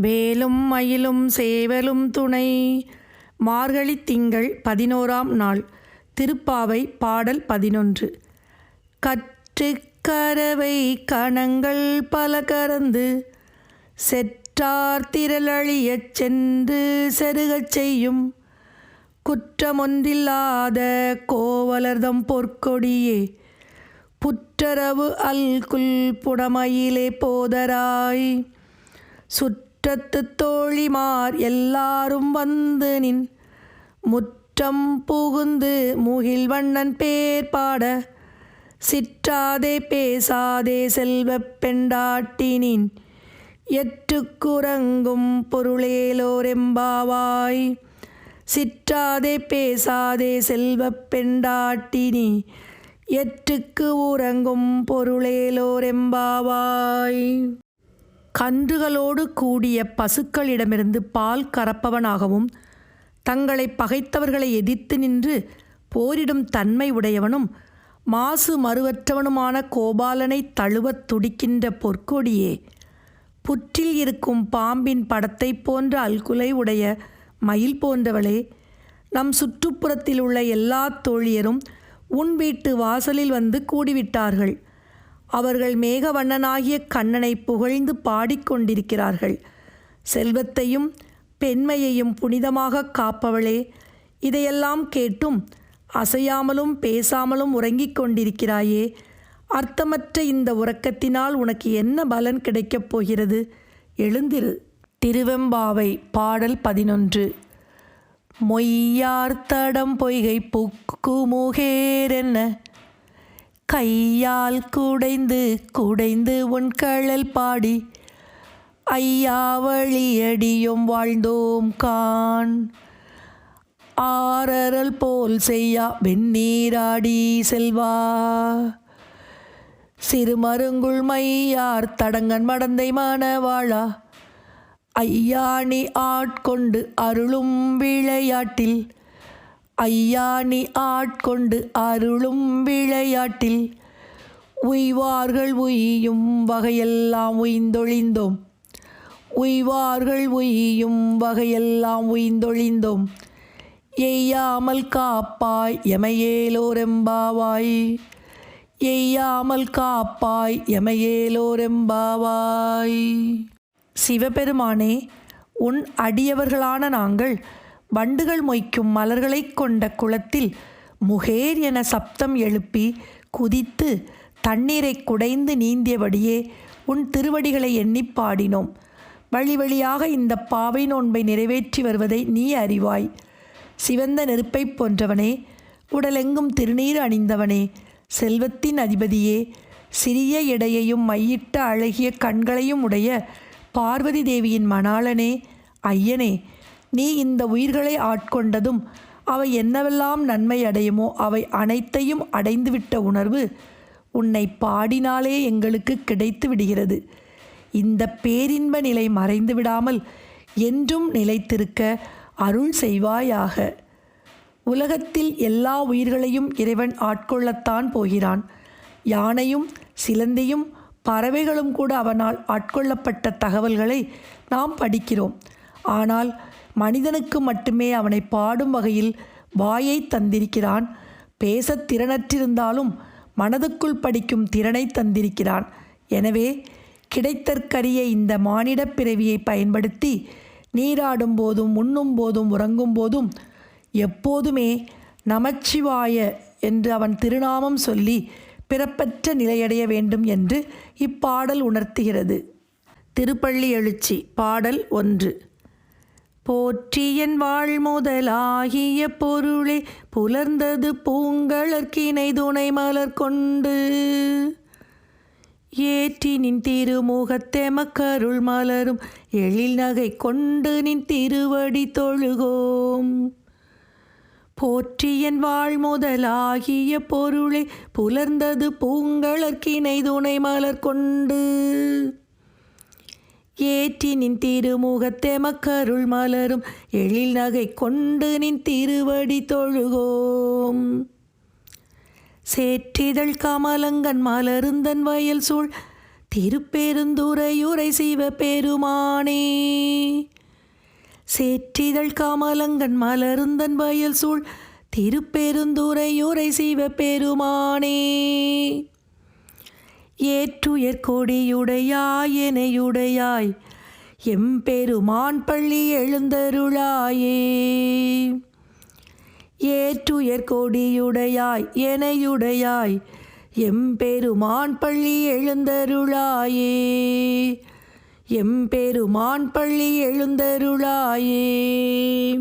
வேலும் மயிலும் சேவலும் துணை. மார்கழி திங்கள் பதினோராம் நாள் திருப்பாவை பாடல் பதினொன்று. கற்றுக்கரவை கணங்கள் பல கறந்து செற்றார் திரளழியச் சென்று செருகச் செய்யும். குற்றமொன்றில்லாத கோவலர்தம் பொற்கொடியே புற்றரவு அல்குல் புடமையிலே போதராய். முற்றத்து தோழிமார் எல்லாரும் வந்து நின். முற்றம் புகுந்து முகில்வண்ணன் பேர் பாட சிற்றாதே பேசாதே செல்வ பெண்டாட்டினின் எற்றுக்குறங்கும் பொருளேலோரெம்பாவாய் சிற்றாதே பேசாதே செல்வ பெண்டாட்டினி எற்றுக்கு உறங்கும் பொருளேலோரெம்பாவாய். கன்றுகளோடு கூடிய பசுக்களிடமிருந்து பால் கறப்பவனாகவும் தங்களை பகைத்தவர்களை எதிர்த்து நின்று போரிடும் தன்மை உடையவனும் மாசு மறுவற்றவனுமான கோபாலனை தழுவத் துடிக்கின்ற பொற்கொடியே. புற்றில் இருக்கும் பாம்பின் படத்தை போன்ற அல்குலை உடைய மயில் போன்றவளே நம் சுற்றுப்புறத்தில் உள்ள எல்லா தோழியரும் உன் வீட்டு வாசலில் வந்து கூடிவிட்டார்கள். அவர்கள் மேகவண்ணனாகிய கண்ணனை புகழ்ந்து பாடிக்கொண்டிருக்கிறார்கள். செல்வத்தையும் பெண்மையையும் புனிதமாக காப்பவளே இதையெல்லாம் கேட்டும் அசையாமலும் பேசாமலும் உறங்கிக் கொண்டிருக்கிறாயே அர்த்தமற்ற இந்த உறக்கத்தினால் உனக்கு என்ன பலன் கிடைக்கப் போகிறது? எழுந்திரு. திருவெம்பாவை பாடல் பதினொன்று. மொய்யார்த்தடம் பொய்கை பொய்கை முகேரென்ன கையால் குடைந்து குடைந்து உன் கழல் பாடி. ஐயாவழியடியும் வாழ்ந்தோம் கான் ஆரரல் போல் செய்யா வெந்நீராடி செல்வா. சிறுமருங்குள் மையார் தடங்கன் மடந்தை மணவாழா ஐயாணி ஆட்கொண்டு அருளும் விளையாட்டில் ஐயாணி ஆட்கொண்டு அருளும் விளையாட்டில் உய்வார்கள் உய்யும் வகையெல்லாம் உய்ந்தொழிந்தோம். உய்வார்கள் உய்யும் வகையெல்லாம் உய்ந்தொழிந்தோம். எய்யாமல் காப்பாய் எமையேலோரெம்பாவாய். எய்யாமல் காப்பாய் எமையேலோரெம்பாவாய். சிவபெருமானே உன் அடியவர்களான நாங்கள் வண்டுகள் மொய்க்கும் மலர்களைக் கொண்ட குளத்தில் முகேர் என சப்தம் எழுப்பி குதித்து தண்ணீரை குடைந்து நீந்தியபடியே உன் திருவடிகளை எண்ணிப் பாடினோம். வழி வழியாக இந்த பாவை நோன்பை நிறைவேற்றி வருவதை நீ அறிவாய். சிவந்த நெருப்பைப் போன்றவனே உடலெங்கும் திருநீர் அணிந்தவனே செல்வத்தின் அதிபதியே சிறிய இடையையும் மையிட்ட அழகிய கண்களையும் உடைய பார்வதி தேவியின் மணாளனே ஐயனே நீ இந்த உயிர்களை ஆட்கொண்டதும் அவை என்னவெல்லாம் நன்மை அடையுமோ அவை அனைத்தையும் அடைந்துவிட்ட உணர்வு உன்னை பாடினாலே எங்களுக்கு கிடைத்து விடுகிறது. இந்த பேரின்ப நிலை மறைந்து விடாமல் என்றும் நிலைத்திருக்க அருள் செய்வாயாக. உலகத்தில் எல்லா உயிர்களையும் இறைவன் ஆட்கொள்ளத்தான் போகிறான். யானையும் சிலந்தியும் பறவைகளும் கூட அவனால் ஆட்கொள்ளப்பட்ட தகவல்களை நாம் படிக்கிறோம். ஆனால் மனிதனுக்கு மட்டுமே அவனை பாடும் வகையில் வாயை தந்திருக்கிறான். பேசத் திறனற்றிருந்தாலும் மனதுக்குள் படிக்கும் திறனை தந்திருக்கிறான். எனவே கிடைத்தற்கரிய இந்த மானிடப் பிறவியை பயன்படுத்தி நீராடும் போதும் உண்ணும் போதும் உறங்கும் போதும் எப்போதுமே நமச்சிவாய என்று அவன் திருநாமம் சொல்லி பிறப்பற்ற நிலையடைய வேண்டும் என்று இப்பாடல் உணர்த்துகிறது. திருப்பள்ளி எழுச்சி பாடல் ஒன்று. போற்றியன் வாழ் முதலாகிய பொருளே புலர்ந்தது பூங்கழற்கினை துணை மலர் கொண்டு. ஏற்றி நின் திருமுகத்தெமக்கருள் மலரும் எழில் நகை கொண்டு நின் திருவடி தொழுகோம். போற்றியன் வாழ் முதலாகிய பொருளே புலர்ந்தது பூங்கழற்கினை துணை மலர் கொண்டு. ஏற்றி நின் திருமுகத்தே மக்கருள் மலரும். எழில் நகை கொண்டு நின் திருவடி தொழுகோம். சேற்றிதழ் கமலங்கன் மலருந்தன் வயல் சூழ். திருப்பெருந்துரையுரை சிவ பெருமானே. சேற்றிதழ் கமலங்கன் மலருந்தன் வயல் சூழ். திருப்பெருந்துரையுரை சிவ பெருமானே. ஏற்றுயர் கொடியுடையாயனையுடையாய். எம்பெருமான் பள்ளி எழுந்தருளாயே. ஏற்றுயர் கொடியுடையாய் எனையுடையாய். எம்பெருமான் பள்ளி எழுந்தருளாயே. எம்பெருமான் பள்ளி எழுந்தருளாயே.